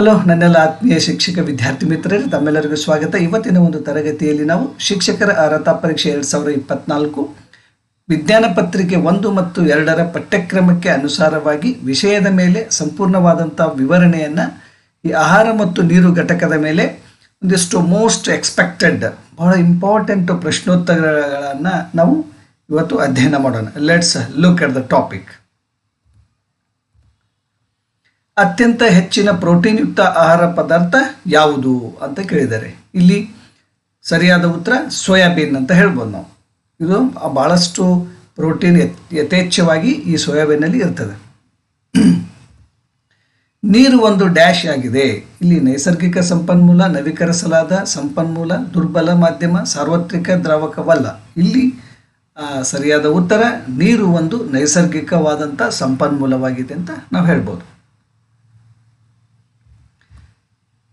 Hello, ನನ್ನೆಲ್ಲ ಆತ್ಮೀಯ ಶಿಕ್ಷಕ ವಿದ್ಯಾರ್ಥಿ ಮಿತ್ರರೇ, ತಮ್ಮೆಲ್ಲರಿಗೂ ಸ್ವಾಗತ. ಇವತ್ತಿನ ಒಂದು ತರಗತಿಯಲ್ಲಿ ನಾವು ಶಿಕ್ಷಕರ ಅರ್ಹತಾ ಪರೀಕ್ಷೆ ಎರಡು ಸಾವಿರದ ಇಪ್ಪತ್ನಾಲ್ಕು, ವಿಜ್ಞಾನ ಪತ್ರಿಕೆ ಒಂದು ಮತ್ತು ಎರಡರ ಪಠ್ಯಕ್ರಮಕ್ಕೆ ಅನುಸಾರವಾಗಿ ವಿಷಯದ ಮೇಲೆ ಸಂಪೂರ್ಣವಾದಂಥ ವಿವರಣೆಯನ್ನು, ಈ ಆಹಾರ ಮತ್ತು ನೀರು ಘಟಕದ ಮೇಲೆ ಒಂದಿಷ್ಟು ಮೋಸ್ಟ್ ಎಕ್ಸ್ಪೆಕ್ಟೆಡ್ ಬಹಳ ಇಂಪಾರ್ಟೆಂಟ್ ಪ್ರಶ್ನೋತ್ತರಗಳನ್ನು ನಾವು ಇವತ್ತು ಅಧ್ಯಯನ ಮಾಡೋಣ. Let's look at the topic ಅತ್ಯಂತ ಹೆಚ್ಚಿನ ಪ್ರೋಟೀನ್ ಯುಕ್ತ ಆಹಾರ ಪದಾರ್ಥ ಯಾವುದು ಅಂತ ಕೇಳಿದ್ದಾರೆ. ಇಲ್ಲಿ ಸರಿಯಾದ ಉತ್ತರ ಸೋಯಾಬೀನ್ ಅಂತ ಹೇಳ್ಬೋದು ನಾವು. ಇದು ಭಾಳಷ್ಟು ಪ್ರೋಟೀನ್ ಯಥ್- ಯಥೇಚ್ಛವಾಗಿ ಈ ಸೋಯಾಬೀನಲ್ಲಿ ಇರ್ತದೆ. ನೀರು ಒಂದು ಡ್ಯಾಶ್ ಆಗಿದೆ. ಇಲ್ಲಿ ನೈಸರ್ಗಿಕ ಸಂಪನ್ಮೂಲ, ನವೀಕರಿಸಲಾದ ಸಂಪನ್ಮೂಲ, ದುರ್ಬಲ ಮಾಧ್ಯಮ, ಸಾರ್ವತ್ರಿಕ ದ್ರಾವಕವಲ್ಲ. ಇಲ್ಲಿ ಸರಿಯಾದ ಉತ್ತರ ನೀರು ಒಂದು ನೈಸರ್ಗಿಕವಾದಂಥ ಸಂಪನ್ಮೂಲವಾಗಿದೆ ಅಂತ ನಾವು ಹೇಳ್ಬೋದು.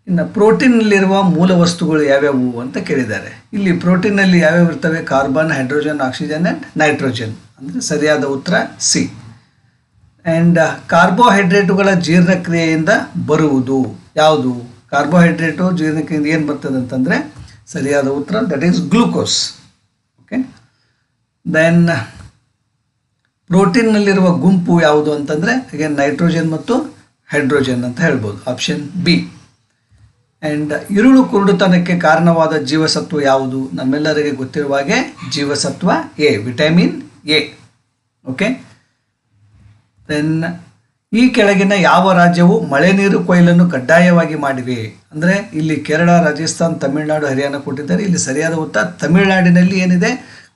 ಇನ್ನು ಪ್ರೋಟೀನ್ನಲ್ಲಿರುವ ಮೂಲ ವಸ್ತುಗಳು ಯಾವ್ಯಾವು ಅಂತ ಕೇಳಿದ್ದಾರೆ. ಇಲ್ಲಿ ಪ್ರೋಟೀನಲ್ಲಿ ಯಾವ್ಯಾವ ಇರ್ತವೆ? Carbon, hydrogen, oxygen and nitrogen. ಅಂದರೆ ಸರಿಯಾದ ಉತ್ತರ ಸಿ. ಆ್ಯಂಡ್ ಕಾರ್ಬೋಹೈಡ್ರೇಟುಗಳ ಜೀರ್ಣಕ್ರಿಯೆಯಿಂದ ಬರುವುದು ಯಾವುದು? ಕಾರ್ಬೋಹೈಡ್ರೇಟು ಜೀರ್ಣಕ್ರಿಯೆಯಿಂದ ಏನು ಬರ್ತದೆ ಅಂತಂದರೆ ಸರಿಯಾದ ಉತ್ತರ that is glucose okay then ಪ್ರೋಟೀನ್ನಲ್ಲಿರುವ ಗುಂಪು ಯಾವುದು ಅಂತಂದರೆ ಅಗೇನ್ ನೈಟ್ರೋಜನ್ ಮತ್ತು ಹೈಡ್ರೋಜನ್ ಅಂತ ಹೇಳ್ಬೋದು. ಆಪ್ಷನ್ ಬಿ ಆ್ಯಂಡ್ ಇರುಳು ಕುರುಡುತನಕ್ಕೆ ಕಾರಣವಾದ ಜೀವಸತ್ವ ಯಾವುದು? ನಮ್ಮೆಲ್ಲರಿಗೆ ಗೊತ್ತಿರುವ ಹಾಗೆ ಜೀವಸತ್ವ A, vitamin A. Okay then ಈ ಕೆಳಗಿನ ಯಾವ ರಾಜ್ಯವು ಮಳೆ ನೀರು ಕೊಯ್ಲನ್ನು ಕಡ್ಡಾಯವಾಗಿ ಮಾಡಿವೆ? ಅಂದರೆ ಇಲ್ಲಿ ಕೇರಳ, ರಾಜಸ್ಥಾನ್, ತಮಿಳುನಾಡು, ಹರಿಯಾಣ ಕೊಟ್ಟಿದ್ದಾರೆ. ಇಲ್ಲಿ ಸರಿಯಾದ ಉತ್ತರ ತಮಿಳುನಾಡಿನಲ್ಲಿ ಏನಿದೆ?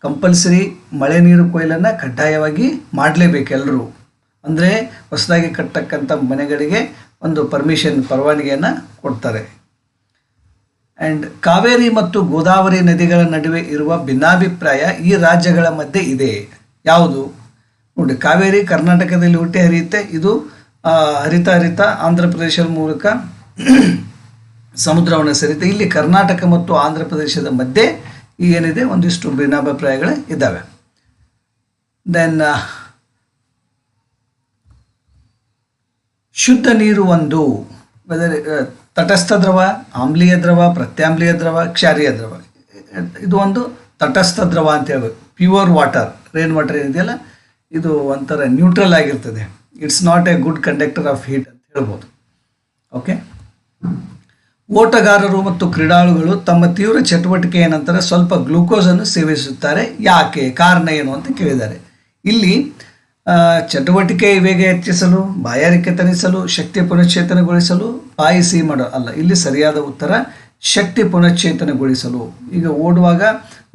ಕಂಪಲ್ಸರಿ ಮಳೆ ನೀರು ಕೊಯ್ಲನ್ನು ಕಡ್ಡಾಯವಾಗಿ ಮಾಡಲೇಬೇಕು ಎಲ್ಲರೂ ಅಂದರೆ ಹೊಸದಾಗಿ ಕಟ್ಟಕ್ಕಂಥ ಮನೆಗಳಿಗೆ ಒಂದು ಪರ್ಮಿಷನ್ ಪರವಾನಗಿಯನ್ನು ಕೊಡ್ತಾರೆ. ಆ್ಯಂಡ್ ಕಾವೇರಿ ಮತ್ತು ಗೋದಾವರಿ ನದಿಗಳ ನಡುವೆ ಇರುವ ಭಿನ್ನಾಭಿಪ್ರಾಯ ಈ ರಾಜ್ಯಗಳ ಮಧ್ಯೆ ಇದೆ. ಯಾವುದು? ನೋಡಿ, ಕಾವೇರಿ ಕರ್ನಾಟಕದಲ್ಲಿ ಹುಟ್ಟಿ ಹರಿಯುತ್ತೆ. ಇದು ಹರಿತ ಹರಿತ ಆಂಧ್ರ ಪ್ರದೇಶದ ಮೂಲಕ ಸಮುದ್ರವನ್ನು ಸೇರುತ್ತೆ ಇಲ್ಲಿ ಕರ್ನಾಟಕ ಮತ್ತು ಆಂಧ್ರ ಪ್ರದೇಶದ ಮಧ್ಯೆ ಏನಿದೆ? ಒಂದಿಷ್ಟು ಭಿನ್ನಾಭಿಪ್ರಾಯಗಳು ಇದ್ದಾವೆ. ದೆನ್ ಶುದ್ಧ ನೀರು ಒಂದು ತಟಸ್ಥ ದ್ರವ, ಆಮ್ಲೀಯ ದ್ರವ, ಪ್ರತ್ಯಾಮ್ಲೀಯ ದ್ರವ, ಕ್ಷಾರೀಯ ದ್ರವ. ಇದು ಒಂದು ತಟಸ್ಥ ದ್ರವ ಅಂತ ಹೇಳ್ಬೇಕು. ಪ್ಯೂರ್ ವಾಟರ್ ರೈನ್ ವಾಟರ್ ಏನಿದೆಯಲ್ಲ, ಇದು ಒಂಥರ ನ್ಯೂಟ್ರಲ್ ಆಗಿರ್ತದೆ. It's not a good conductor of heat ಅಂತ ಹೇಳ್ಬೋದು. ಓಕೆ ಓಟಗಾರರು ಮತ್ತು ಕ್ರೀಡಾಳುಗಳು ತಮ್ಮ ತೀವ್ರ ಚಟುವಟಿಕೆಯ ನಂತರ ಸ್ವಲ್ಪ ಗ್ಲೂಕೋಸನ್ನು ಸೇವಿಸುತ್ತಾರೆ. ಯಾಕೆ? ಕಾರಣ ಏನು ಅಂತ ಕೇಳಿದ್ದಾರೆ. ಇಲ್ಲಿ ಚಟುವಟಿಕೆ ವೇಗ ಹೆಚ್ಚಿಸಲು ಬಾಯಾರಿಕೆ ತಣಿಸಲು, ಶಕ್ತಿ ಪುನಶ್ಚೇತನಗೊಳಿಸಲು ಬಾಯಿ ಸಿಹಿ ಮಾಡೋ, ಅಲ್ಲ, ಇಲ್ಲಿ ಸರಿಯಾದ ಉತ್ತರ, ಶಕ್ತಿ ಪುನಶ್ಚೇತನಗೊಳಿಸಲು. ಈಗ ಓಡುವಾಗ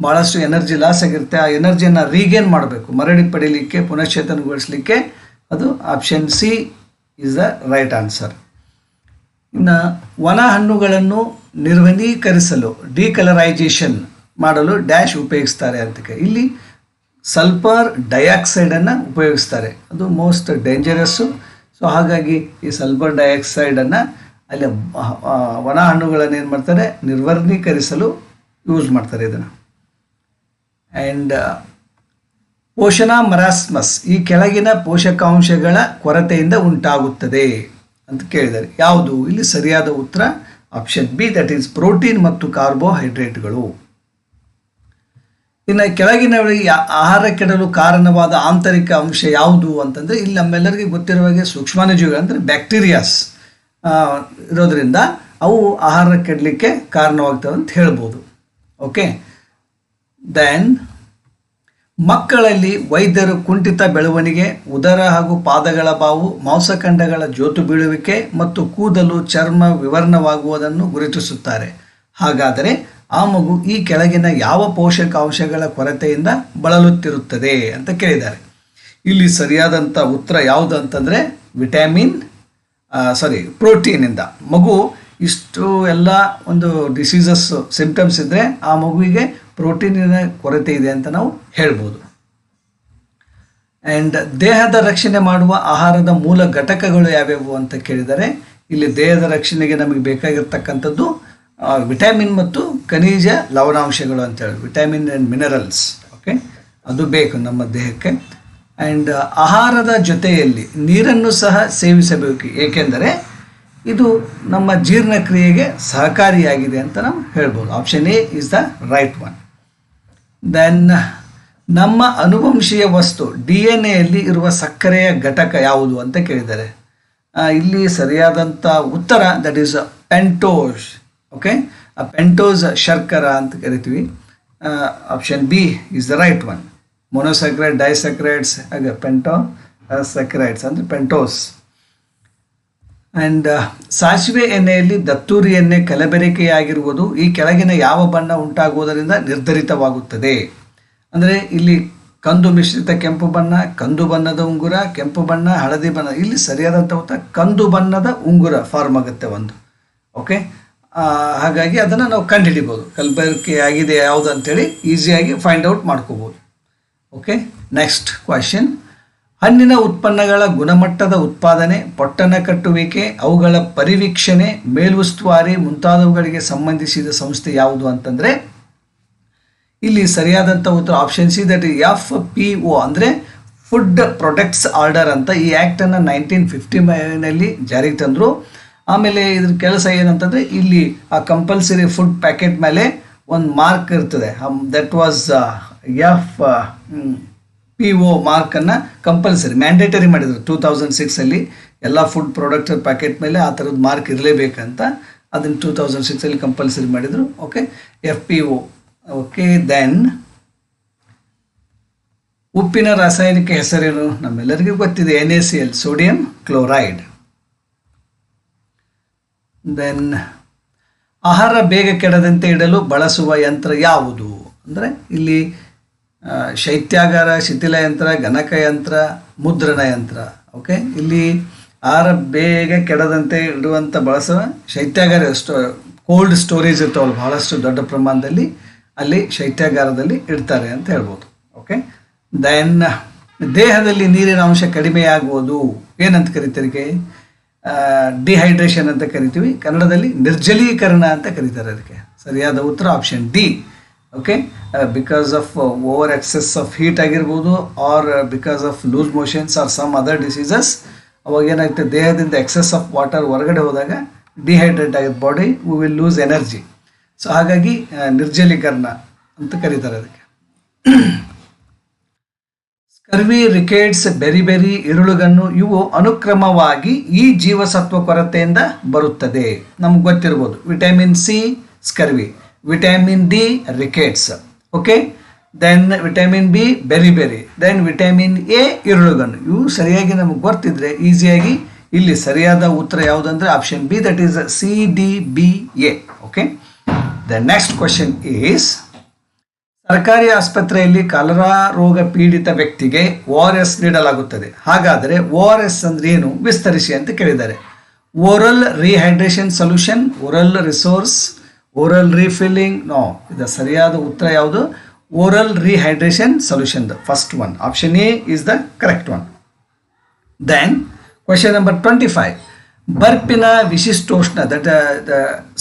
ಭಾಳಷ್ಟು ಎನರ್ಜಿ ಲಾಸ್ ಆಗಿರುತ್ತೆ. ಆ ಎನರ್ಜಿಯನ್ನು ರೀಗೇನ್ ಮಾಡಬೇಕು. ಮರಳಿ ಪಡೀಲಿಕ್ಕೆ, ಪುನಶ್ಚೇತನಗೊಳಿಸಲಿಕ್ಕೆ ಅದು option C is the right answer. ಇನ್ನು ಒಣ ಹಣ್ಣುಗಳನ್ನು ನಿರ್ವನೀಕರಿಸಲು, ಡಿಕಲರೈಜೇಷನ್ ಮಾಡಲು ಡ್ಯಾಶ್ ಉಪಯೋಗಿಸ್ತಾರೆ ಅಂತಕ್ಕೆ. ಇಲ್ಲಿ ಸಲ್ಫರ್ ಡೈಆಕ್ಸೈಡನ್ನು ಉಪಯೋಗಿಸ್ತಾರೆ. ಅದು ಮೋಸ್ಟ್ ಡೇಂಜರಸ್ಸು. ಸೊ ಹಾಗಾಗಿ ಈ ಸಲ್ಫರ್ ಡೈಆಕ್ಸೈಡನ್ನು ಅಲ್ಲಿ ಒಣ ಹಣ್ಣುಗಳನ್ನು ಏನು ಮಾಡ್ತಾರೆ? ನಿರ್ವರ್ಣೀಕರಿಸಲು ಯೂಸ್ ಮಾಡ್ತಾರೆ ಇದನ್ನು. ಆ್ಯಂಡ್ ಪೋಷಣಾ ಮರಾಸ್ಮಸ್ ಈ ಕೆಳಗಿನ ಪೋಷಕಾಂಶಗಳ ಕೊರತೆಯಿಂದ ಉಂಟಾಗುತ್ತದೆ ಅಂತ ಕೇಳಿದ್ದಾರೆ. ಯಾವುದು? ಇಲ್ಲಿ ಸರಿಯಾದ ಉತ್ತರ option B, that is protein ಮತ್ತು ಕಾರ್ಬೋಹೈಡ್ರೇಟ್ಗಳು. ಇನ್ನು ಕೆಳಗಿನವರಿಗೆ ಆಹಾರ ಕೆಡಲು ಕಾರಣವಾದ ಆಂತರಿಕ ಅಂಶ ಯಾವುದು ಅಂತಂದರೆ ಇಲ್ಲಿ ನಮ್ಮೆಲ್ಲರಿಗೆ ಗೊತ್ತಿರುವ ಹಾಗೆ ಸೂಕ್ಷ್ಮಾಣುಜೀವಿಗಳು ಅಂದರೆ ಬ್ಯಾಕ್ಟೀರಿಯಾಸ್ ಇರೋದರಿಂದ ಅವು ಆಹಾರ ಕೆಡಲಿಕ್ಕೆ ಕಾರಣವಾಗ್ತವೆ ಅಂತ ಹೇಳ್ಬೋದು. ಓಕೆ ದೆನ್ ಮಕ್ಕಳಲ್ಲಿ ವೈದ್ಯರು ಕುಂಠಿತ ಬೆಳವಣಿಗೆ, ಉದರ ಹಾಗೂ ಪಾದಗಳ ಬಾವು, ಮಾಂಸಖಂಡಗಳ ಜೋತು ಬೀಳುವಿಕೆ ಮತ್ತು ಕೂದಲು ಚರ್ಮ ವಿವರ್ಣವಾಗುವುದನ್ನು ಗುರುತಿಸುತ್ತಾರೆ. ಹಾಗಾದರೆ ಆ ಮಗು ಈ ಕೆಳಗಿನ ಯಾವ ಪೋಷಕಾಂಶಗಳ ಕೊರತೆಯಿಂದ ಬಳಲುತ್ತಿರುತ್ತದೆ ಅಂತ ಕೇಳಿದ್ದಾರೆ. ಇಲ್ಲಿ ಸರಿಯಾದಂಥ ಉತ್ತರ ಯಾವುದು ಅಂತಂದರೆ ವಿಟಮಿನ್ ಸಾರಿ ಪ್ರೋಟೀನಿಂದ ಮಗು ಇಷ್ಟು ಎಲ್ಲ ಒಂದು ಡಿಸೀಸಸ್ ಸಿಂಪ್ಟಮ್ಸ್ ಇದ್ದರೆ ಆ ಮಗುವಿಗೆ ಪ್ರೋಟೀನಿನ ಕೊರತೆ ಇದೆ ಅಂತ ನಾವು ಹೇಳ್ಬೋದು. ಆ್ಯಂಡ್ ದೇಹದ ರಕ್ಷಣೆ ಮಾಡುವ ಆಹಾರದ ಮೂಲ ಘಟಕಗಳು ಯಾವ್ಯಾವು ಅಂತ ಕೇಳಿದರೆ, ಇಲ್ಲಿ ದೇಹದ ರಕ್ಷಣೆಗೆ ನಮಗೆ ಬೇಕಾಗಿರ್ತಕ್ಕಂಥದ್ದು ವಿಟಮಿನ್ ಮತ್ತು ಖನಿಜ ಲವಣಾಂಶಗಳು ಅಂತೇಳಿ ವಿಟಮಿನ್ ಆ್ಯಂಡ್ ಮಿನರಲ್ಸ್ ಓಕೆ ಅದು ಬೇಕು ನಮ್ಮ ದೇಹಕ್ಕೆ. ಆ್ಯಂಡ್ ಆಹಾರದ ಜೊತೆಯಲ್ಲಿ ನೀರನ್ನು ಸಹ ಸೇವಿಸಬೇಕು. ಏಕೆಂದರೆ ಇದು ನಮ್ಮ ಜೀರ್ಣಕ್ರಿಯೆಗೆ ಸಹಕಾರಿಯಾಗಿದೆ ಅಂತ ನಾವು ಹೇಳ್ಬೋದು. Option A is the right one then ನಮ್ಮ ಅನುವಂಶೀಯ ವಸ್ತು ಡಿ ಎನ್ ಎಯಲ್ಲಿ ಇರುವ ಸಕ್ಕರೆಯ ಘಟಕ ಯಾವುದು ಅಂತ ಕೇಳಿದ್ದಾರೆ ಇಲ್ಲಿ ಸರಿಯಾದಂಥ ಉತ್ತರ that is pentose okay pentose ಶರ್ಕರ ಅಂತ ಕರಿತೀವಿ. Option B is the right one monosaccharide disaccharides ಹಾಗೆ ಪೆಂಟೋ ಸಕ್ರೈಡ್ಸ್ ಅಂದರೆ ಪೆಂಟೋಸ್ ಆ್ಯಂಡ್ ಸಾಸಿವೆ ಎಣ್ಣೆಯಲ್ಲಿ ದತ್ತೂರಿ ಎಣ್ಣೆ ಕಲಬೆರಕೆಯಾಗಿರುವುದು ಈ ಕೆಳಗಿನ ಯಾವ ಬಣ್ಣ ಉಂಟಾಗುವುದರಿಂದ ನಿರ್ಧರಿತವಾಗುತ್ತದೆ. ಅಂದರೆ ಇಲ್ಲಿ ಕಂದು ಮಿಶ್ರಿತ ಕೆಂಪು ಬಣ್ಣ, ಕಂದು ಬಣ್ಣದ ಉಂಗುರ, ಕೆಂಪು ಬಣ್ಣ, ಹಳದಿ ಬಣ್ಣ, ಇಲ್ಲಿ ಸರಿಯಾದಂಥ ಕಂದು ಬಣ್ಣದ ಉಂಗುರ ಫಾರ್ಮ್ ಆಗುತ್ತೆ ಒಂದು. ಓಕೆ ಹಾಗಾಗಿ ಅದನ್ನು ನಾವು ಕಂಡುಹಿಡಿಬೋದು. ಕಲಬೆರಕೆ ಆಗಿದೆ ಯಾವುದು ಅಂತೇಳಿ ಈಸಿಯಾಗಿ ಫೈಂಡ್ ಔಟ್ ಮಾಡ್ಕೋಬೋದು. ಓಕೆ ನೆಕ್ಸ್ಟ್ ಕ್ವಶನ್ ಹಣ್ಣಿನ ಉತ್ಪನ್ನಗಳ ಗುಣಮಟ್ಟದ ಉತ್ಪಾದನೆ, ಪೊಟ್ಟಣ ಕಟ್ಟುವಿಕೆ, ಅವುಗಳ ಪರಿವೀಕ್ಷಣೆ ಮೇಲುಸ್ತುವಾರಿ ಮುಂತಾದವುಗಳಿಗೆ ಸಂಬಂಧಿಸಿದ ಸಂಸ್ಥೆ ಯಾವುದು ಅಂತಂದರೆ, ಇಲ್ಲಿ ಸರಿಯಾದಂಥ ಉತ್ತರ option C that F P O ಅಂದರೆ ಫುಡ್ ಪ್ರೊಡಕ್ಟ್ಸ್ ಆರ್ಡರ್ ಅಂತ ಈ ಆ್ಯಕ್ಟನ್ನು ನೈನ್ಟೀನ್ ಫಿಫ್ಟಿ ನಲ್ಲಿ ಜಾರಿಗೆ ತಂದರು. ಆಮೇಲೆ ಇದ್ರ ಕೆಲಸ ಏನಂತಂದರೆ ಇಲ್ಲಿ ಆ ಕಂಪಲ್ಸರಿ ಫುಡ್ ಪ್ಯಾಕೆಟ್ ಮೇಲೆ ಒಂದು ಮಾರ್ಕ್ ಇರ್ತದೆ. That was F P O ಮಾರ್ಕನ್ನು compulsory mandatory ಮಾಡಿದರು ಟೂ ತೌಸಂಡ್ ಸಿಕ್ಸಲ್ಲಿ ಎಲ್ಲ ಫುಡ್ ಪ್ರಾಡಕ್ಟ್ ಪ್ಯಾಕೆಟ್ ಮೇಲೆ ಆ ಥರದ್ದು ಮಾರ್ಕ್ ಇರಲೇಬೇಕಂತ ಅದನ್ನು ಟೂ ತೌಸಂಡ್ ಸಿಕ್ಸಲ್ಲಿ ಕಂಪಲ್ಸರಿ ಮಾಡಿದರು. Okay F P O okay then ಉಪ್ಪಿನ ರಾಸಾಯನಿಕ ಹೆಸರೇನು? ನಮ್ಮೆಲ್ಲರಿಗೂ ಗೊತ್ತಿದೆ N A C L sodium chloride then ಆಹಾರ ಬೇಗ ಕೆಡದಂತೆ ಇಡಲು ಬಳಸುವ ಯಂತ್ರ ಯಾವುದು? ಅಂದರೆ ಇಲ್ಲಿ ಶೈತ್ಯಾಗಾರ ಯಂತ್ರ ಗಣಕ ಯಂತ್ರ ಮುದ್ರಣ ಯಂತ್ರ. ಓಕೆ ಇಲ್ಲಿ ಆಹಾರ ಬೇಗ ಕೆಡದಂತೆ ಇಡುವಂಥ ಬಳಸುವ ಶೈತ್ಯಾಗಾರ ಸ್ಟೋ ಕೋಲ್ಡ್ ಸ್ಟೋರೇಜ್ ಇರ್ತಾವಲ್ಲ, ಬಹಳಷ್ಟು ದೊಡ್ಡ ಪ್ರಮಾಣದಲ್ಲಿ ಅಲ್ಲಿ ಶೈತ್ಯಾಗಾರದಲ್ಲಿ ಇಡ್ತಾರೆ ಅಂತ ಹೇಳ್ಬೋದು. ಓಕೆ ದೆನ್ ದೇಹದಲ್ಲಿ ನೀರಿನ ಅಂಶ ಕಡಿಮೆಯಾಗುವುದು, ಏನಂತ ಕರಿತಾರೆ? ಡಿಹೈಡ್ರೇಷನ್ ಅಂತ ಕರಿತೀವಿ. ಕನ್ನಡದಲ್ಲಿ ನಿರ್ಜಲೀಕರಣ ಅಂತ ಕರೀತಾರೆ ಅದಕ್ಕೆ. ಸರಿಯಾದ ಉತ್ತರ option D okay because of over excess of heat ಆಗಿರ್ಬೋದು or because of loose motions or some other diseases ಅವಾಗ ಏನಾಗುತ್ತೆ? ದೇಹದಿಂದ ಎಕ್ಸೆಸ್ ಆಫ್ ವಾಟರ್ ಹೊರಗಡೆ ಹೋದಾಗ ಡಿಹೈಡ್ರೇಟ್ ಆಗಿದ್ದ body we will lose energy so ಹಾಗಾಗಿ ನಿರ್ಜಲೀಕರಣ ಅಂತ ಕರೀತಾರೆ ಅದಕ್ಕೆ. ಸ್ಕರ್ವಿ ರಿಕೇಟ್ಸ್ ಬೆರಿ ಬೆರಿ, ಇರುಳುಗಣ್ಣು ಇವು ಅನುಕ್ರಮವಾಗಿ ಈ ಜೀವಸತ್ವ ಕೊರತೆಯಿಂದ ಬರುತ್ತದೆ. ನಮ್ಗೆ ಗೊತ್ತಿರ್ಬೋದು. Vitamin C, scurvy. Vitamin D rickets okay? Then vitamin B, beriberi. Then vitamin A ಇರುಳುಗನ್ನು ಇವು ಸರಿಯಾಗಿ ನಮಗೆ ಗೊತ್ತಿದ್ರೆ ಈಸಿಯಾಗಿ ಇಲ್ಲಿ ಸರಿಯಾದ ಉತ್ತರ ಯಾವುದಂದ್ರೆ option B that is C D B A okay the next question is ಸರ್ಕಾರಿ ಆಸ್ಪತ್ರೆಯಲ್ಲಿ ಕಲರಾ ರೋಗ ಪೀಡಿತ ವ್ಯಕ್ತಿಗೆ ಓ ಆರ್ ಎಸ್ ನೀಡಲಾಗುತ್ತದೆ. ಹಾಗಾದರೆ ಓ ಆರ್ ಎಸ್ ಅಂದ್ರೆ ಏನು? ವಿಸ್ತರಿಸಿ ಅಂತ ಕೇಳಿದ್ದಾರೆ. Oral rehydration solution, oral resource, oral refilling, no, ಇದು ಸರಿಯಾದ ಉತ್ತರ ಯಾವುದು? Oral rehydration solution, the first one. Option A is the correct one then question number twenty five ಬರ್ಪಿನ ವಿಶಿಷ್ಟೋಷ್ಣ that the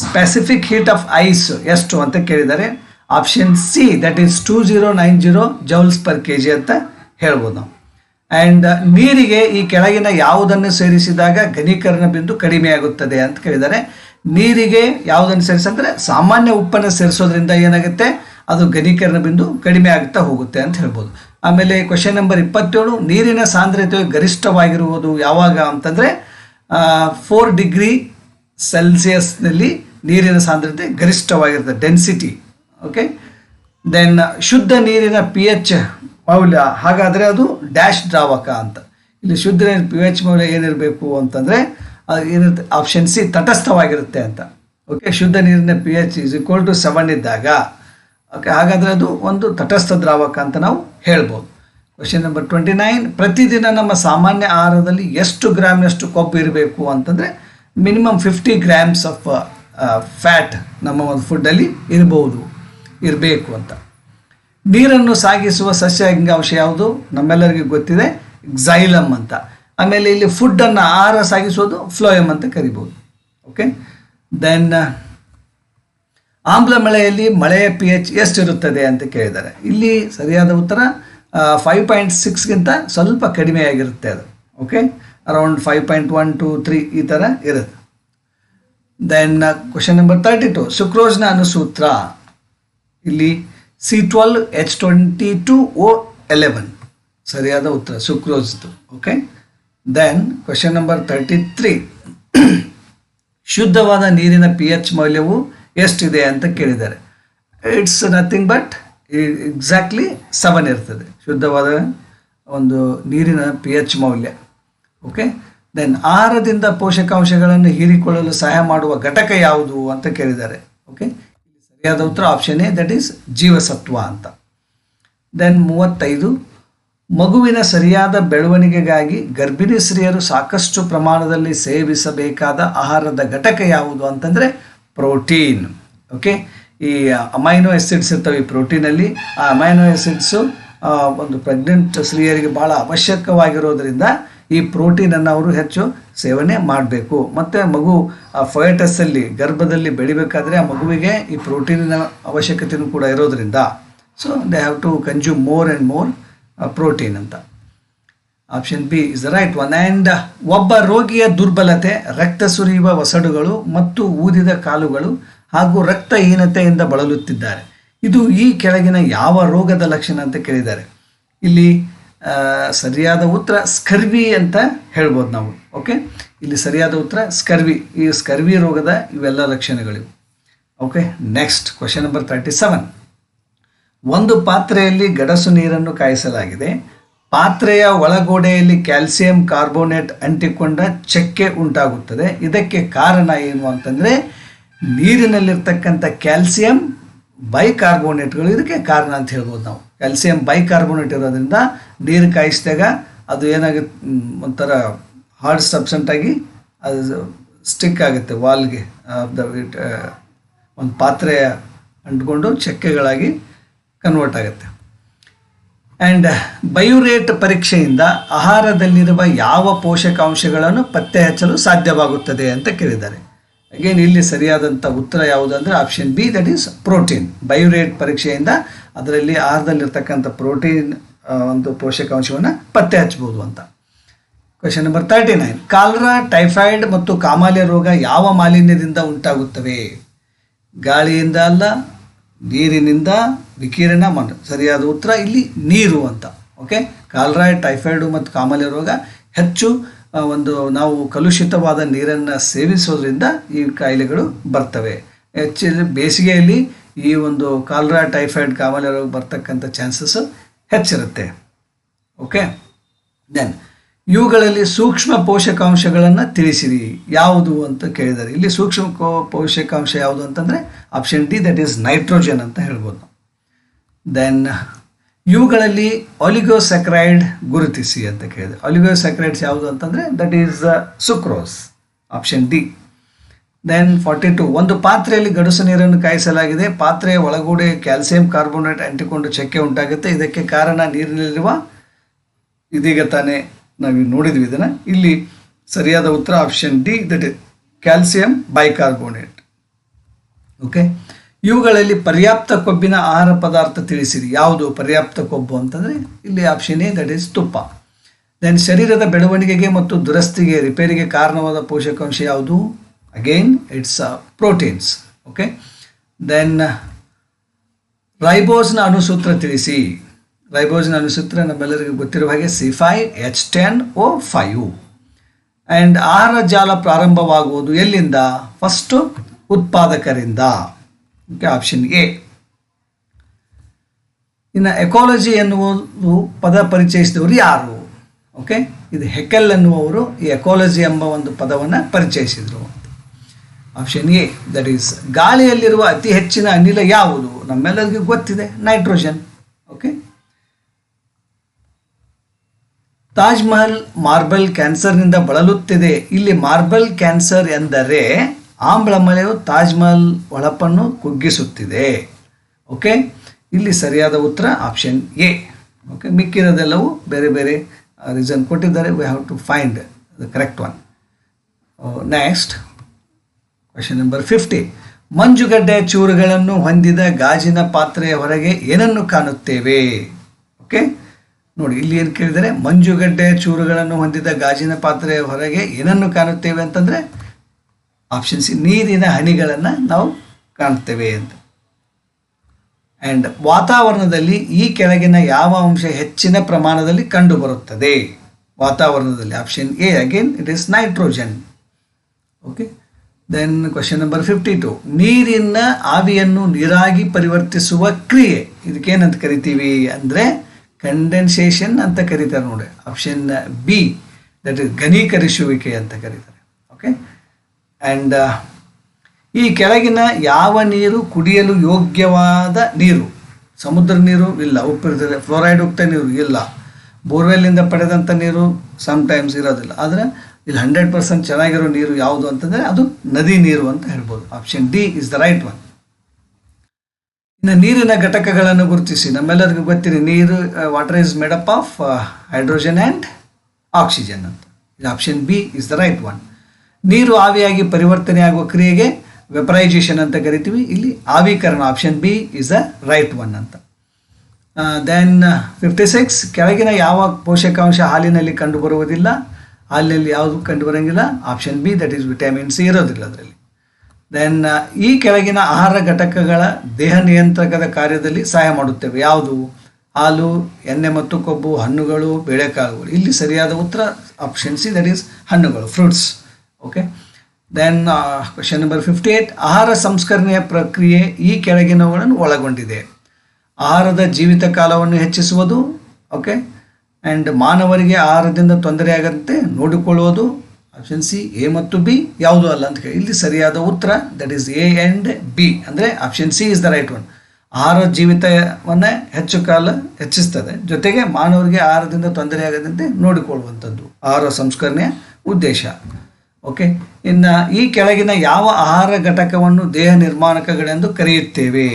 specific heat of ice ಎಷ್ಟು ಅಂತ ಕೇಳಿದ್ದಾರೆ. Option C that is two zero nine zero joules per K G ಅಂತ ಹೇಳ್ಬೋದು. ನಾವು and ನೀರಿಗೆ ಈ ಕೆಳಗಿನ ಯಾವುದನ್ನು ಸೇರಿಸಿದಾಗ ಘನೀಕರಣ ಬಿಂದು ಕಡಿಮೆಯಾಗುತ್ತದೆ ಅಂತ ಕೇಳಿದ್ದಾರೆ. ನೀರಿಗೆ ಯಾವುದನ್ನು ಸೇರಿಸಂದ್ರೆ ಸಾಮಾನ್ಯ ಉಪ್ಪನ್ನು ಸೇರಿಸೋದ್ರಿಂದ ಏನಾಗುತ್ತೆ? ಅದು ಘನೀಕರಣ ಬಿಂದು ಕಡಿಮೆ ಆಗ್ತಾ ಹೋಗುತ್ತೆ ಅಂತ ಹೇಳ್ಬೋದು. ಆಮೇಲೆ ಕ್ವಶನ್ ನಂಬರ್ ಇಪ್ಪತ್ತೇಳು, ನೀರಿನ ಸಾಂದ್ರತೆ ಗರಿಷ್ಠವಾಗಿರುವುದು ಯಾವಾಗ ಅಂತಂದರೆ ಫೋರ್ ಡಿಗ್ರಿ ಸೆಲ್ಸಿಯಸ್ನಲ್ಲಿ ನೀರಿನ ಸಾಂದ್ರತೆ ಗರಿಷ್ಠವಾಗಿರುತ್ತೆ ಡೆನ್ಸಿಟಿ ಓಕೆ ದೆನ್ ಶುದ್ಧ ನೀರಿನ ಪಿ ಎಚ್ ಮೌಲ್ಯ, ಹಾಗಾದರೆ ಅದು ಡ್ಯಾಶ್ ದ್ರಾವಕ ಅಂತ. ಇಲ್ಲಿ ಶುದ್ಧ ನೀರಿನ ಪಿ ಎಚ್ ಮೌಲ್ಯ ಏನಿರಬೇಕು ಅಂತಂದರೆ ಏನಿರುತ್ತೆ? ಆಪ್ಷನ್ ಸಿ ತಟಸ್ಥವಾಗಿರುತ್ತೆ ಅಂತ. ಓಕೆ ಶುದ್ಧ ನೀರಿನ P H is equal to seven ಇದ್ದಾಗ. ಓಕೆ ಹಾಗಾದರೆ ಅದು ಒಂದು ತಟಸ್ಥ ದ್ರಾವಕ ಅಂತ ನಾವು ಹೇಳ್ಬೋದು. ಕ್ವಶನ್ ನಂಬರ್ ಟ್ವೆಂಟಿ ನೈನ್ ಪ್ರತಿದಿನ ನಮ್ಮ ಸಾಮಾನ್ಯ ಆಹಾರದಲ್ಲಿ ಎಷ್ಟು ಗ್ರಾಮ್ನಷ್ಟು ಕೊಬ್ಬು ಇರಬೇಕು ಅಂತಂದರೆ minimum fifty grams of fat ನಮ್ಮ ಒಂದು ಫುಡ್ಡಲ್ಲಿ ಇರಬಹುದು ಇರಬೇಕು ಅಂತ. ನೀರನ್ನು ಸಾಗಿಸುವ ಸಸ್ಯ ಅಂಗಾಂಶ ಯಾವುದು? ನಮ್ಮೆಲ್ಲರಿಗೂ ಗೊತ್ತಿದೆ ಝೈಲಮ್ ಅಂತ. ಆಮೇಲೆ ಇಲ್ಲಿ ಫುಡ್ಡನ್ನು ಆಹಾರ ಸಾಗಿಸೋದು ಫ್ಲೋಯಮ್ ಅಂತ ಕರಿಬೋದು. ಓಕೆ ದೆನ್ ಆಮ್ಲ ಮಳೆಯಲ್ಲಿ ಮಳೆಯ ಪಿ ಎಚ್ ಎಷ್ಟಿರುತ್ತದೆ ಅಂತ ಕೇಳಿದ್ದಾರೆ. ಇಲ್ಲಿ ಸರಿಯಾದ ಉತ್ತರ ಫೈವ್ ಪಾಯಿಂಟ್ ಸಿಕ್ಸ್ಗಿಂತ ಸ್ವಲ್ಪ ಕಡಿಮೆಯಾಗಿರುತ್ತೆ ಅದು. Okay around five point one two three ಈ ಥರ ಇರುತ್ತೆ. Then question number thirty two ಸುಕ್ರೋಜ್ನ ಅನುಸೂತ್ರ ಇಲ್ಲಿ C twelve H twenty two O eleven ಸರಿಯಾದ ಉತ್ತರ ಸುಕ್ರೋಸ್ದು okay then question number thirty three ಶುದ್ಧವಾದ ನೀರಿನ ಪಿ ಎಚ್ ಮೌಲ್ಯವು ಎಷ್ಟಿದೆ ಅಂತ ಕೇಳಿದ್ದಾರೆ. It's nothing but exactly seven ಇರ್ತದೆ. ಶುದ್ಧವಾದ ಒಂದು ನೀರಿನ ಪಿ ಎಚ್ ಮೌಲ್ಯ ಓಕೆ ದೆನ್ ಆಹಾರದಿಂದ ಪೋಷಕಾಂಶಗಳನ್ನು ಹೀರಿಕೊಳ್ಳಲು ಸಹಾಯ ಮಾಡುವ ಘಟಕ ಯಾವುದು ಅಂತ ಕೇಳಿದ್ದಾರೆ ಓಕೆ ಸರಿಯಾದ ಉತ್ತರ? ಆಪ್ಷನ್ ಎ ದಟ್ ಈಸ್ ಜೀವಸತ್ವ ಅಂತ. ದೆನ್ ಮೂವತ್ತೈದು, ಮಗುವಿನ ಸರಿಯಾದ ಬೆಳವಣಿಗೆಗಾಗಿ ಗರ್ಭಿಣಿ ಸ್ತ್ರೀಯರು ಸಾಕಷ್ಟು ಪ್ರಮಾಣದಲ್ಲಿ ಸೇವಿಸಬೇಕಾದ ಆಹಾರದ ಘಟಕ ಯಾವುದು ಅಂತಂದರೆ ಪ್ರೋಟೀನ್. ಓಕೆ ಈ ಅಮೈನೋ ಆಸಿಡ್ಸ್ ಇರ್ತವೆ ಈ ಪ್ರೋಟೀನಲ್ಲಿ. ಆ ಅಮೈನೋ ಎಸಿಡ್ಸು ಒಂದು ಪ್ರೆಗ್ನೆಂಟ್ ಸ್ತ್ರೀಯರಿಗೆ ಭಾಳ ಅವಶ್ಯಕವಾಗಿರೋದ್ರಿಂದ ಈ ಪ್ರೋಟೀನನ್ನು ಅವರು ಹೆಚ್ಚು ಸೇವನೆ ಮಾಡಬೇಕು. ಮತ್ತು ಮಗು ಆ ಫಯಟಸ್ಸಲ್ಲಿ ಗರ್ಭದಲ್ಲಿ ಬೆಳಿಬೇಕಾದ್ರೆ ಆ ಮಗುವಿಗೆ ಈ ಪ್ರೋಟೀನಿನ ಅವಶ್ಯಕತೆಯೂ ಕೂಡ ಇರೋದ್ರಿಂದ. So they have to consume more and more protein ಅಂತ. Option B is right one and ಒಬ್ಬ ರೋಗಿಯ ದುರ್ಬಲತೆ, ರಕ್ತ ಸುರಿಯುವ ಒಸಡುಗಳು ಮತ್ತು ಊದಿದ ಕಾಲುಗಳು ಹಾಗೂ ರಕ್ತಹೀನತೆಯಿಂದ ಬಳಲುತ್ತಿದ್ದಾರೆ. ಇದು ಈ ಕೆಳಗಿನ ಯಾವ ರೋಗದ ಲಕ್ಷಣ ಅಂತ ಕೇಳಿದ್ದಾರೆ. ಇಲ್ಲಿ ಸರಿಯಾದ ಉತ್ತರ ಸ್ಕರ್ವಿ ಅಂತ ಹೇಳ್ಬೋದು ನಾವು, ಓಕೆ? ಇಲ್ಲಿ ಸರಿಯಾದ ಉತ್ತರ ಸ್ಕರ್ವಿ. ಈ ಸ್ಕರ್ವಿ ರೋಗದ ಇವೆಲ್ಲ ಲಕ್ಷಣಗಳಿವು. Okay next question number thirty seven ಒಂದು ಪಾತ್ರೆಯಲ್ಲಿ ಗಡಸು ನೀರನ್ನು ಕಾಯಿಸಲಾಗಿದೆ. ಪಾತ್ರೆಯ ಒಳಗೋಡೆಯಲ್ಲಿ ಕ್ಯಾಲ್ಸಿಯಂ ಕಾರ್ಬೋನೇಟ್ ಅಂಟಿಕೊಂಡ ಚಕ್ಕೆ ಉಂಟಾಗುತ್ತದೆ. ಇದಕ್ಕೆ ಕಾರಣ ಏನು ಅಂತಂದರೆ, ನೀರಿನಲ್ಲಿರ್ತಕ್ಕಂಥ ಕ್ಯಾಲ್ಸಿಯಂ, ಬೈಕಾರ್ಬೋನೇಟ್ಗಳು ಇದಕ್ಕೆ ಕಾರಣ ಅಂತ ಹೇಳ್ಬೋದು ನಾವು. ಕ್ಯಾಲ್ಸಿಯಂ ಬೈಕಾರ್ಬೋನೇಟ್ ಇರೋದ್ರಿಂದ ನೀರು ಕಾಯಿಸಿದಾಗ ಅದು ಏನಾಗುತ್ತೆ ಒಂಥರ ಹಾರ್ಡ್ ಸಬ್ಸೆಂಟ್ ಆಗಿ ಅದು ಸ್ಟಿಕ್ ಆಗುತ್ತೆ ವಾಲ್ಗೆ ದ ಒಂದು ಪಾತ್ರೆ ಅಂಟ್ಕೊಂಡು ಚಕ್ಕೆಗಳಾಗಿ ಕನ್ವರ್ಟ್ ಆಗುತ್ತೆ. ಆ್ಯಂಡ್ ಬಯೋರೇಟ್ ಪರೀಕ್ಷೆಯಿಂದ ಆಹಾರದಲ್ಲಿರುವ ಯಾವ ಪೋಷಕಾಂಶಗಳನ್ನು ಪತ್ತೆ ಹಚ್ಚಲು ಸಾಧ್ಯವಾಗುತ್ತದೆ ಅಂತ ಕೇಳಿದ್ದಾರೆ. ಅಗೇನ್ ಇಲ್ಲಿ ಸರಿಯಾದಂಥ ಉತ್ತರ ಯಾವುದು ಅಂದರೆ option B that is protein biuret ಪರೀಕ್ಷೆಯಿಂದ ಅದರಲ್ಲಿ ಆಹಾರದಲ್ಲಿರ್ತಕ್ಕಂಥ ಪ್ರೋಟೀನ್ ಒಂದು ಪೋಷಕಾಂಶವನ್ನು ಪತ್ತೆ ಹಚ್ಬೋದು ಅಂತ. Question number thirty nine cholera typhoid ಮತ್ತು ಕಾಮಾಲೆ ರೋಗ ಯಾವ ಮಾಲಿನ್ಯದಿಂದ ಉಂಟಾಗುತ್ತವೆ? ಗಾಳಿಯಿಂದ ಅಲ್ಲ, ನೀರಿನಿಂದ, ವಿಕಿರಣ ಮಣ್ಣು ಸರಿಯಾದ ಉತ್ತರ ಇಲ್ಲಿ ನೀರು ಅಂತ. ಓಕೆ ಕಾಲ್ರಾಯ್ಡ್ ಟೈಫಾಯ್ಡು ಮತ್ತು ಕಾಮಾಲೆ ರೋಗ ಹೆಚ್ಚು ಒಂದು ನಾವು ಕಲುಷಿತವಾದ ನೀರನ್ನು ಸೇವಿಸೋದ್ರಿಂದ ಈ ಕಾಯಿಲೆಗಳು ಬರ್ತವೆ. ಹೆಚ್ಚಿನ ಬೇಸಿಗೆಯಲ್ಲಿ ಈ ಒಂದು ಕಾಲ್ರಾ ಟೈಫಾಯ್ಡ್ ಕಾಮಾಲೆ ರೋಗ ಬರ್ತಕ್ಕಂಥ ಚಾನ್ಸಸ್ ಹೆಚ್ಚಿರುತ್ತೆ. ಓಕೆ? ದೆನ್ ಇವುಗಳಲ್ಲಿ ಸೂಕ್ಷ್ಮ ಪೋಷಕಾಂಶಗಳನ್ನು ತಿಳಿಸಿರಿ. ಯಾವುದು ಅಂತ ಕೇಳಿದ್ದಾರೆ ಇಲ್ಲಿ ಸೂಕ್ಷ್ಮ ಪೋಷಕಾಂಶ ಯಾವುದು ಅಂತಂದರೆ option D that is nitrogen ಅಂತ ಹೇಳ್ಬೋದು. ದೆನ್ ಇವುಗಳಲ್ಲಿ ಒಲಿಗೋಸೆಕ್ರೈಡ್ ಗುರುತಿಸಿ ಅಂತ ಕೇಳಿದೆ. ಒಲಿಗೋಸೆಕ್ರೈಡ್ಸ್ ಯಾವುದು ಅಂತಂದರೆ that is sucrose option D then forty two ಒಂದು ಪಾತ್ರೆಯಲ್ಲಿ ಗಡುಸು ನೀರನ್ನು ಕಾಯಿಸಲಾಗಿದೆ. ಪಾತ್ರೆಯ ಒಳಗೂಡೆ ಕ್ಯಾಲ್ಸಿಯಂ ಕಾರ್ಬೋನೇಟ್ ಅಂಟಿಕೊಂಡು ಚಕ್ಕೆ ಉಂಟಾಗುತ್ತೆ. ಇದಕ್ಕೆ ಕಾರಣ ನೀರಿನಲ್ಲಿರುವ ಇದೀಗ ತಾನೇ ನಾವು ನೋಡಿದ್ವಿ ಇದನ್ನು. ಇಲ್ಲಿ ಸರಿಯಾದ ಉತ್ತರ option D that calcium bicarbonate okay ಇವುಗಳಲ್ಲಿ ಪರ್ಯಾಪ್ತ ಕೊಬ್ಬಿನ ಆಹಾರ ಪದಾರ್ಥ ತಿಳಿಸಿರಿ. ಯಾವುದು ಪರ್ಯಾಪ್ತ ಕೊಬ್ಬು ಅಂತಂದರೆ ಇಲ್ಲಿ ಆಪ್ಷನ್ ಎ ದಟ್ ಈಸ್ ತುಪ್ಪ. ದೆನ್ ಶರೀರದ ಬೆಳವಣಿಗೆಗೆ ಮತ್ತು ದುರಸ್ತಿಗೆ, ರಿಪೇರಿಗೆ ಕಾರಣವಾದ ಪೋಷಕಾಂಶ ಯಾವುದು? Again it's proteins okay then ರೈಬೋಸ್ನ ಅನುಸೂತ್ರ ತಿಳಿಸಿ. ರೈಬೋಸ್ನ ಅನುಸೂತ್ರ ನಮ್ಮೆಲ್ಲರಿಗೂ ಗೊತ್ತಿರುವ ಹಾಗೆ C five H ten O five and ಆಹಾರ ಜಾಲ ಪ್ರಾರಂಭವಾಗುವುದು ಎಲ್ಲಿಂದ? ಫಸ್ಟು ಉತ್ಪಾದಕರಿಂದ. ಓಕೆ ಆಪ್ಷನ್ ಎ ಇನ್ನು ಎಕಾಲಜಿ ಎನ್ನುವುದು ಪದ ಪರಿಚಯಿಸಿದವರು ಯಾರು? ಓಕೆ ಇದು ಹೆಕೆಲ್ ಎನ್ನುವವರು ಈ ಎಕಾಲಜಿ ಎಂಬ ಒಂದು ಪದವನ್ನು ಪರಿಚಯಿಸಿದರು. ಆಪ್ಷನ್ ಎ ದಟ್ ಈಸ್ ಗಾಳಿಯಲ್ಲಿರುವ ಅತಿ ಹೆಚ್ಚಿನ ಅನಿಲ ಯಾವುದು? ನಮ್ಮೆಲ್ಲರಿಗೂ ಗೊತ್ತಿದೆ ನೈಟ್ರೋಜನ್ ಓಕೆ ತಾಜ್ಮಹಲ್ ಮಾರ್ಬಲ್ ಕ್ಯಾನ್ಸರ್ನಿಂದ ಬಳಲುತ್ತಿದೆ. ಇಲ್ಲಿ ಮಾರ್ಬಲ್ ಕ್ಯಾನ್ಸರ್ ಎಂದರೆ ಆಮ್ಲಮಳೆಯು ತಾಜ್ ತಾಜ್ಮಹಲ್ ಒಳಪನ್ನು ಕುಗ್ಗಿಸುತ್ತಿದೆ. ಓಕೆ? ಇಲ್ಲಿ ಸರಿಯಾದ ಉತ್ತರ ಆಪ್ಷನ್ ಎ. ಓಕೆ? ಮಿಕ್ಕಿರೋದೆಲ್ಲವೂ ಬೇರೆ ಬೇರೆ ರೀಸನ್ ಕೊಟ್ಟಿದ್ದಾರೆ. We have to find the correct one next question number fifty ಮಂಜುಗಡ್ಡೆ ಚೂರುಗಳನ್ನು ಹೊಂದಿದ ಗಾಜಿನ ಪಾತ್ರೆಯ ಹೊರಗೆ ಏನನ್ನು ಕಾಣುತ್ತೇವೆ? ಓಕೆ? ನೋಡಿ, ಇಲ್ಲಿ ಏನು ಕೇಳಿದರೆ ಮಂಜುಗಡ್ಡೆ ಚೂರುಗಳನ್ನು ಹೊಂದಿದ ಗಾಜಿನ ಪಾತ್ರೆಯ ಹೊರಗೆ ಏನನ್ನು ಕಾಣುತ್ತೇವೆ ಅಂತಂದರೆ ಆಪ್ಷನ್ ಸಿ ನೀರಿನ ಹನಿಗಳನ್ನು ನಾವು ಕಾಣ್ತೇವೆ ಅಂತ. ಆ್ಯಂಡ್ ವಾತಾವರಣದಲ್ಲಿ ಈ ಕೆಳಗಿನ ಯಾವ ಅಂಶ ಹೆಚ್ಚಿನ ಪ್ರಮಾಣದಲ್ಲಿ ಕಂಡುಬರುತ್ತದೆ? ವಾತಾವರಣದಲ್ಲಿ option A again it is nitrogen okay then question number fifty two ನೀರಿನ ಆವಿಯನ್ನು ನೀರಾಗಿ ಪರಿವರ್ತಿಸುವ ಕ್ರಿಯೆ. ಇದಕ್ಕೇನಂತ ಕರಿತೀವಿ ಅಂದರೆ ಕಂಡೆನ್ಸೇಷನ್ ಅಂತ ಕರೀತಾರೆ ನೋಡಿ ಆಪ್ಷನ್ ಬಿ ದಟ್ ಇಸ್ ಘನೀಕರಿಸುವಿಕೆ ಅಂತ ಕರೀತಾರೆ. ಓಕೆ ಆ್ಯಂಡ್ ಈ ಕೆಳಗಿನ ಯಾವ ನೀರು ಕುಡಿಯಲು ಯೋಗ್ಯವಾದ ನೀರು? ಸಮುದ್ರ ನೀರು ಇಲ್ಲ ಉಪ್ಪಿರ್ತದೆ ಫ್ಲೋರೈಡ್ ಉಕ್ತ ನೀರು ಇಲ್ಲ. ಬೋರ್ವೆಲ್ಲಿಂದ ಪಡೆದಂಥ ನೀರು ಸಮ್ಟೈಮ್ಸ್ ಇರೋದಿಲ್ಲ. ಆದರೆ ಇಲ್ಲಿ ಹಂಡ್ರೆಡ್ ಪರ್ಸೆಂಟ್ ಚೆನ್ನಾಗಿರೋ ನೀರು ಯಾವುದು ಅಂತಂದರೆ ಅದು ನದಿ ನೀರು ಅಂತ ಹೇಳ್ಬೋದು. Option D is the right one ಇನ್ನು ನೀರಿನ ಘಟಕಗಳನ್ನು ಗುರುತಿಸಿ. ನಮ್ಮೆಲ್ಲರಿಗೂ ಗೊತ್ತಿರಿ ನೀರು water is made up of hydrogen and oxygen ಅಂತ. ಇದು option B is the right one ನೀರು ಆವಿಯಾಗಿ ಪರಿವರ್ತನೆ ಆಗುವ ಕ್ರಿಯೆಗೆ ವೆಪರೈಸೇಷನ್ ಅಂತ ಕರಿತೀವಿ. ಇಲ್ಲಿ ಆವೀಕರಣ option B is a right one ಅಂತ. ದೆನ್ ಫಿಫ್ಟಿ ಸಿಕ್ಸ್ ಕೆಳಗಿನ ಯಾವ ಪೋಷಕಾಂಶ ಹಾಲಿನಲ್ಲಿ ಕಂಡುಬರುವುದಿಲ್ಲ? ಹಾಲಿನಲ್ಲಿ ಯಾವುದು ಕಂಡು ಕಂಡುಬರಂಗಿಲ್ಲ? Option B that is vitamin C ಇರೋದಿಲ್ಲ ಅದರಲ್ಲಿ. ದೆನ್ ಈ ಕೆಳಗಿನ ಆಹಾರ ಘಟಕಗಳ ದೇಹ ನಿಯಂತ್ರಕದ ಕಾರ್ಯದಲ್ಲಿ ಸಹಾಯ ಮಾಡುತ್ತೇವೆ. ಯಾವುದು? ಹಾಲು, ಎಣ್ಣೆ ಮತ್ತು ಕೊಬ್ಬು, ಹಣ್ಣುಗಳು, ಬೇಳೆಕಾಳುಗಳು. ಇಲ್ಲಿ ಸರಿಯಾದ ಉತ್ತರ ಆಪ್ಷನ್ ಸಿ ದಟ್ ಈಸ್ ಹಣ್ಣುಗಳು fruits okay then question number fifty eight ಆಹಾರ ಸಂಸ್ಕರಣೆಯ ಪ್ರಕ್ರಿಯೆ ಈ ಕೆಳಗಿನವುಗಳನ್ನು ಒಳಗೊಂಡಿದೆ. ಆಹಾರದ ಜೀವಿತ ಕಾಲವನ್ನು ಹೆಚ್ಚಿಸುವುದು ಓಕೆ ಆ್ಯಂಡ್ ಮಾನವರಿಗೆ ಆಹಾರದಿಂದ ತೊಂದರೆಯಾಗದಂತೆ ನೋಡಿಕೊಳ್ಳುವುದು ಆಪ್ಷನ್ ಸಿ ಎ ಮತ್ತು ಬಿ ಯಾವುದು ಅಲ್ಲ ಅಂತ ಹೇಳಿ. ಇಲ್ಲಿ ಸರಿಯಾದ ಉತ್ತರ that is A and B ಅಂದರೆ option C is the right one ಆಹಾರ ಜೀವಿತವನ್ನೇ ಹೆಚ್ಚು ಕಾಲ ಹೆಚ್ಚಿಸ್ತದೆ. ಜೊತೆಗೆ ಮಾನವರಿಗೆ ಆಹಾರದಿಂದ ತೊಂದರೆಯಾಗದಂತೆ ನೋಡಿಕೊಳ್ಳುವಂಥದ್ದು. ಆಹಾರ ಸಂಸ್ಕರಣೆಯ ಉದ್ದೇಶ. ಓಕೆ ಇನ್ನು ಈ ಕೆಳಗಿನ ಯಾವ ಆಹಾರ ಘಟಕವನ್ನು ದೇಹ ನಿರ್ಮಾಣಕಗಳೆಂದು ಕರೆಯುತ್ತೇವೆ?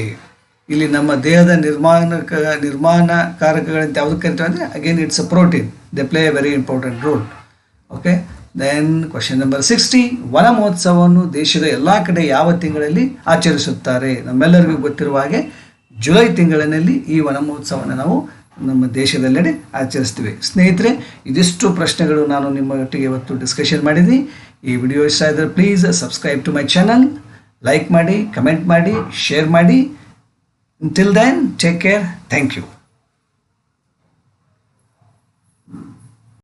ಇಲ್ಲಿ ನಮ್ಮ ದೇಹದ ನಿರ್ಮಾಣಕ, ನಿರ್ಮಾಣಕಾರಕಗಳಂತ ಯಾವುದು ಕರಿತೇವೆ ಅಂದರೆ again it's a protein they play a very important role okay then question number sixty ವನ ಮಹೋತ್ಸವವನ್ನು ದೇಶದ ಎಲ್ಲ ಕಡೆ ಯಾವ ತಿಂಗಳಲ್ಲಿ ಆಚರಿಸುತ್ತಾರೆ? ನಮ್ಮೆಲ್ಲರಿಗೂ ಗೊತ್ತಿರುವ ಹಾಗೆ ಜುಲೈ ತಿಂಗಳಿನಲ್ಲಿ ಈ ವನ ಮಹೋತ್ಸವವನ್ನು ನಾವು ನಮ್ಮ ದೇಶದೆಲ್ಲೆಡೆ ಆಚರಿಸ್ತೀವಿ. ಸ್ನೇಹಿತರೆ, ಇದಿಷ್ಟು ಪ್ರಶ್ನೆಗಳು ನಾನು ನಿಮ್ಮೊಟ್ಟಿಗೆ ಇವತ್ತು ಡಿಸ್ಕಷನ್ ಮಾಡಿದ್ದೀನಿ. ಈ ವಿಡಿಯೋ ಇಷ್ಟ ಆದರೆ please subscribe to my channel like ಮಾಡಿ ಕಮೆಂಟ್ ಮಾಡಿ ಶೇರ್ ಮಾಡಿ Until then, take care. Thank you.